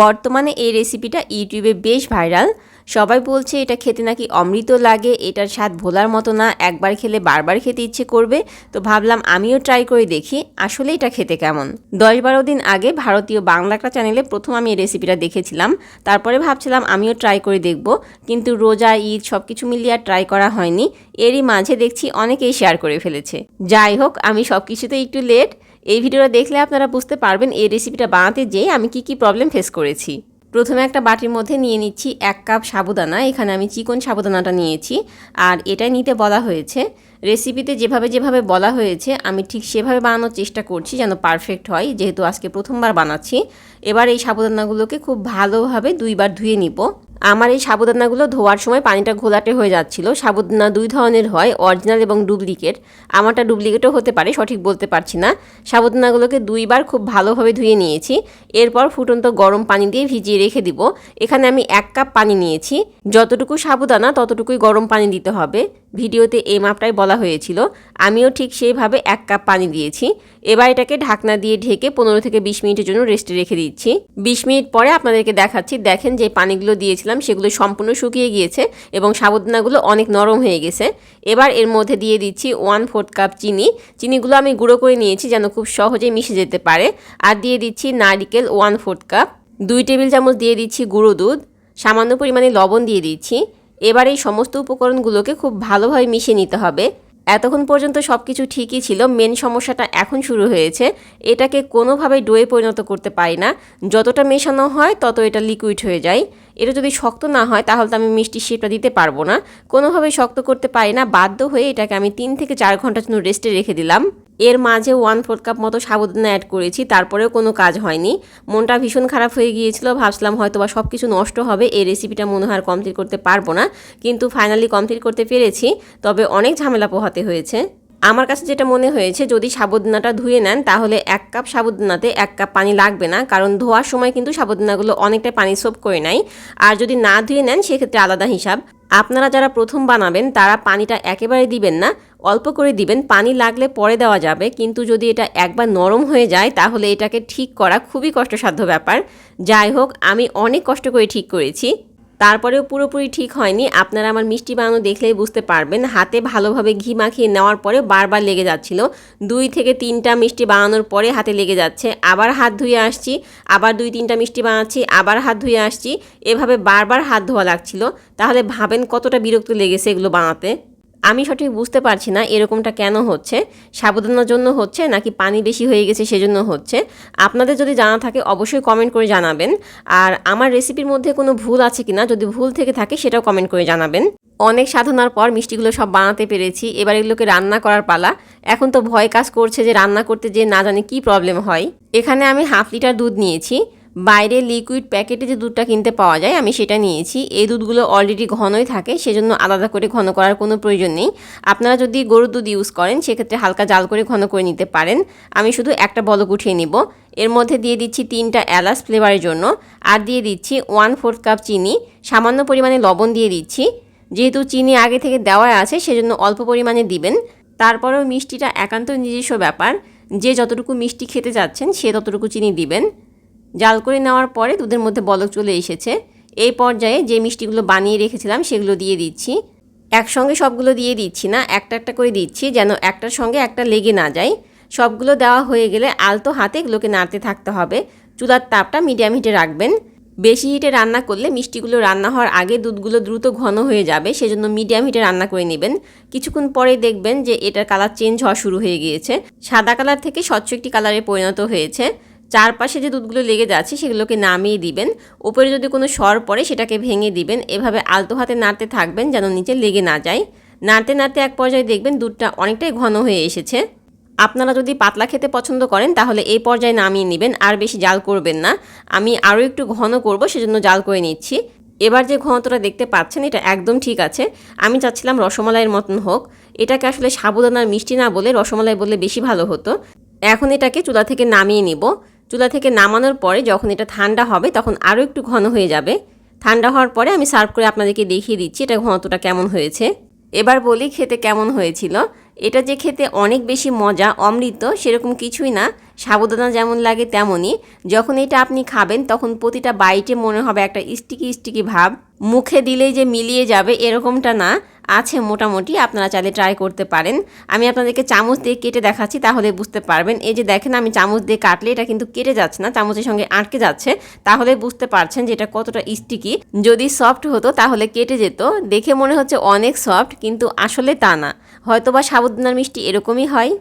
বর্তমানে এই রেসিপিটা ইউটিউবে বেশ ভাইরাল সবাই বলছে, এটা খেতে নাকি অমৃত লাগে, এটার স্বাদ ভোলার মতো না, একবার খেলে বারবার খেতে ইচ্ছে করবে। তো ভাবলাম আমিও ট্রাই করে দেখি, আসলে এটা খেতে কেমন। দশ বারো দিন আগে ভারতীয় বাংলা একটা চ্যানেলে প্রথম আমি এই রেসিপিটা দেখেছিলাম। তারপরে ভাবছিলাম আমিও ট্রাই করে দেখব, কিন্তু রোজা, ঈদ সব কিছু মিলিয়ে আর ট্রাই করা হয়নি। এরই মাঝে দেখছি অনেকেই শেয়ার করে ফেলেছে। যাই হোক, আমি সব কিছুতে একটু লেট এই ভিডিওটা দেখলে আপনারা বুঝতে পারবেন এই রেসিপিটা বানাতে যেয়ে আমি কি কি প্রবলেম ফেস করেছি। প্রথমে একটা বাটির মধ্যে নিয়ে নিচ্ছি এক কাপ সাবুদানা, এখানে আমি চিকন সাবুদানাটা নিয়েছি, আর এটাই নিতে বলা হয়েছে রেসিপিতে যেভাবে যেভাবে বলা হয়েছে, আমি ঠিক সেভাবে বানানোর চেষ্টা করছি যেন পারফেক্ট হয়, যেহেতু আজকে প্রথমবার বানাচ্ছি। এবার এই সাবুদানাগুলোকে খুব ভালোভাবে দুইবার ধুয়ে নিব। আমার এই সাবুদানাগুলো ধোয়ার সময় পানিটা ঘোলাটে হয়ে যাচ্ছিল। সাবুদানা দুই ধরনের হয় অরিজিনাল এবং ডুপ্লিকেট আমারটা ডুপ্লিকেটও হতে পারে, সঠিক বলতে পারছি না। সাবুদানাগুলোকে দুইবার খুব ভালোভাবে ধুয়ে নিয়েছি। এরপর ফুটন্ত গরম পানি দিয়ে ভিজিয়ে রেখে দিব। এখানে আমি এক কাপ পানি নিয়েছি। যতটুকু সাবুদানা ততটুকুই গরম পানি দিতে হবে। ভিডিওতে এই মাপটাই বলা হয়েছিল। আমিও ঠিক সেইভাবে এক কাপ পানি দিয়েছি। এবার এটাকে ঢাকনা দিয়ে ঢেকে পনেরো থেকে বিশ মিনিটের জন্য রেস্টে রেখে দিচ্ছি। বিশ মিনিট পরে আপনাদেরকে দেখাচ্ছি, দেখেন যে পানিগুলো দিয়েছিলাম সেগুলো সম্পূর্ণ শুকিয়ে গিয়েছে এবং সাবুদানাগুলো অনেক নরম হয়ে গেছে। এবার এর মধ্যে দিয়ে দিচ্ছি ওয়ান ফোর্থ কাপ চিনি। চিনিগুলো আমি গুঁড়ো করে নিয়েছি যেন খুব সহজেই মিশে যেতে পারে। আর দিয়ে দিচ্ছি নারিকেল ওয়ান ফোর্থ কাপ। দুই টেবিল চামচ দিয়ে দিচ্ছি গুঁড়ো দুধ। সামান্য পরিমাণে লবণ দিয়ে দিচ্ছি। এবার এই সমস্ত উপকরণগুলোকে খুব ভালোভাবে মিশিয়ে নিতে হবে। এতক্ষণ পর্যন্ত সব কিছু ঠিকই ছিল। মেন সমস্যাটা এখন শুরু হয়েছে। এটাকে কোনোভাবে ডোয়ে পরিণত করতে পারি না। যতটা মেশানো হয়, তত এটা লিকুইড হয়ে যায়। এটা যদি শক্ত না হয়, তাহলে তো আমি মিষ্টি শেপটা দিতে পারব না। কোনোভাবে শক্ত করতে পারি না। বাধ্য হয়ে এটাকে আমি তিন থেকে চার ঘণ্টার জন্য রেস্টে রেখে দিলাম। এর মাঝে ওয়ান ফোর্থ কাপ মতো সাবুদানা অ্যাড করেছি, তারপরেও কোনো কাজ হয়নি। মনটা ভীষণ খারাপ হয়ে গিয়েছিল, ভাবছিলাম হয়তো বা সব কিছু নষ্ট হবে, এই রেসিপিটা মনে হয় কমপ্লিট করতে পারব না, কিন্তু ফাইনালি কমপ্লিট করতে পেরেছি, তবে অনেক ঝামেলা পোহাতে হয়েছে। আমার কাছে যেটা মনে হয়েছে, যদি সাবুদানাটা ধুয়ে নেন, তাহলে এক কাপ সাবুদানাতে এক কাপ পানি লাগবে না, কারণ ধোয়ার সময় কিন্তু সাবুদানাগুলো অনেকটা পানি সোপ করে নেয়, আর যদি না ধুয়ে নেন, সেক্ষেত্রে আলাদা হিসাব। আপনারা যারা প্রথম বানাবেন, তারা পানিটা একেবারে দিবেন না। অল্প করে দিবেন। পানি লাগলে পরে দেওয়া যাবে। কিন্তু যদি এটা একবার নরম হয়ে যায়, তাহলে এটাকে ঠিক করা খুবই কষ্টসাধ্য ব্যাপার। যাই হোক, আমি অনেক কষ্ট করে ঠিক করেছি। তারপরেও পুরোপুরি ঠিক হয়নি। আপনারা আমার মিষ্টি বানানো দেখলেই বুঝতে পারবেন। হাতে ভালোভাবে ঘি মাখিয়ে নেওয়ার পরে বারবার লেগে যাচ্ছিল। দুই থেকে তিনটা মিষ্টি বানানোর পরে হাতে লেগে যাচ্ছে। আবার হাত ধুয়ে আসছি, আবার দুই তিনটা মিষ্টি বানাচ্ছি, আবার হাত ধুয়ে আসছি। এভাবে বারবার হাত ধোয়া লাগছিল। তাহলে ভাবেন কতটা বিরক্ত লেগেছে এগুলো বানাতে। আমি সঠিক বুঝতে পারছি না এরকমটা কেন হচ্ছে? সাবধানের জন্য হচ্ছে নাকি পানি বেশি হয়ে গেছে সেজন্য হচ্ছে? আপনাদের যদি জানা থাকে অবশ্যই কমেন্ট করে জানাবেন। আর আমার রেসিপির মধ্যে কোনো ভুল আছে কিনা, যদি ভুল থেকে থাকে সেটাও কমেন্ট করে জানাবেন। অনেক সাধনার পর মিষ্টিগুলো সব বানাতে পেরেছি, এবার এগুলোকে রান্না করার পালা। এখন তো ভয় কাজ করছে যে রান্না করতে যে না জানি কি প্রবলেম হয়। এখানে আমি হাফ লিটার দুধ নিয়েছি। বাইরে লিকুইড প্যাকেটে যে দুধটা কিনতে পাওয়া যায়, আমি সেটা নিয়েছি। এই দুধগুলো অলরেডি ঘনই থাকে, সেজন্য আলাদা করে ঘন করার কোনো প্রয়োজন নেই। আপনারা যদি গরুর দুধ ইউজ করেন, সেক্ষেত্রে হালকা জাল করে ঘন করে নিতে পারেন। আমি শুধু একটা বলক উঠিয়ে নিব। এর মধ্যে দিয়ে দিচ্ছি তিনটা এলাচ ফ্লেভারের জন্য। আর দিয়ে দিচ্ছি ওয়ান ফোর্থ কাপ চিনি। সামান্য পরিমাণে লবণ দিয়ে দিচ্ছি। যেহেতু চিনি আগে থেকে দেওয়া আছে, সেজন্য অল্প পরিমাণে দিবেন। তারপরেও মিষ্টিটা একান্ত নিজস্ব ব্যাপার। যে যতটুকু মিষ্টি খেতে যাচ্ছেন সে ততটুকু চিনি দিবেন। জাল করে নেওয়ার পরে দুধের মধ্যে বলক চলে এসেছে। এই পর্যায়ে যে মিষ্টিগুলো বানিয়ে রেখেছিলাম সেগুলো দিয়ে দিচ্ছি। একসঙ্গে সবগুলো দিয়ে দিচ্ছি না, একটা একটা করে দিচ্ছি যেন একটার সঙ্গে একটা লেগে না যায়। সবগুলো দেওয়া হয়ে গেলে আলতো হাতে এগুলোকে নাড়তে থাকতে হবে। চুলার তাপটা মিডিয়াম হিটে রাখবেন। বেশি হিটে রান্না করলে মিষ্টিগুলো রান্না হওয়ার আগে দুধগুলো দ্রুত ঘন হয়ে যাবে, সেজন্য মিডিয়াম হিটে রান্না করে নেবেন। কিছুক্ষণ পরে দেখবেন যে এটার কালার চেঞ্জ হওয়া শুরু হয়ে গিয়েছে। সাদা কালার থেকে স্বচ্ছ একটি কালারে পরিণত হয়েছে। চারপাশে যে দুধগুলো লেগে যাচ্ছে সেগুলোকে নামিয়ে দিবেন। উপরে যদি কোনো সর পড়ে সেটাকে ভেঙে দিবেন। এভাবে আলতো হাতে নাড়তে থাকবেন যেন নিচে লেগে না যায়। নাড়তে নাড়তে এক পর্যায়ে দেখবেন দুধটা অনেকটাই ঘন হয়ে এসেছে। আপনারা যদি পাতলা খেতে পছন্দ করেন তাহলে এই পর্যায়ে নামিয়ে নেবেন, আর বেশি জাল করবেন না। আমি আরও একটু ঘন করব, সেজন্য জাল করে নিচ্ছি। এবার যে ঘনত্বটা দেখতে পাচ্ছেন, এটা একদম ঠিক আছে। আমি চাচ্ছিলাম রসমালাইয়ের মতন হোক। এটাকে আসলে সাবুদানার মিষ্টি না বলে রসমালাই বললে বেশি ভালো হতো। এখন এটাকে চুলা থেকে নামিয়ে নিব। চুলা থেকে নামানোর পরে যখন এটা ঠান্ডা হবে, তখন আরও একটু ঘন হয়ে যাবে। ঠান্ডা হওয়ার পরে আমি সার্ভ করে আপনাদেরকে দেখিয়ে দিচ্ছি এটা ঘনত্বটা কেমন হয়েছে। এবার বলি খেতে কেমন হয়েছিল। এটা যে খেতে অনেক বেশি মজা, অমৃত, সেরকম কিছুই না। সাবুদানা যেমন লাগে তেমনই। যখন এটা আপনি খাবেন, তখন প্রতিটা বাইটে মনে হবে একটা স্টিকি স্টিকি ভাব। মুখে দিলেই যে মিলিয়ে যাবে, এরকমটা না। আছে মোটামুটি, আপনারা চাইলে ট্রাই করতে পারেন। আমি আপনাদেরকে চামচ দিয়ে কেটে দেখাচ্ছি, তাহলে বুঝতে পারবেন। এই যে দেখেন, আমি চামচ দিয়ে কাটলে এটা কিন্তু কেটে যাচ্ছে না, চামচের সঙ্গে আটকে যাচ্ছে। তাহলে বুঝতে পারছেন যে এটা কতটা স্টিকি যদি সফট হতো, তাহলে কেটে যেত। দেখে মনে হচ্ছে অনেক সফট কিন্তু আসলে তা না। হয়তো বা সাবুদানার মিষ্টি এরকমই হয়।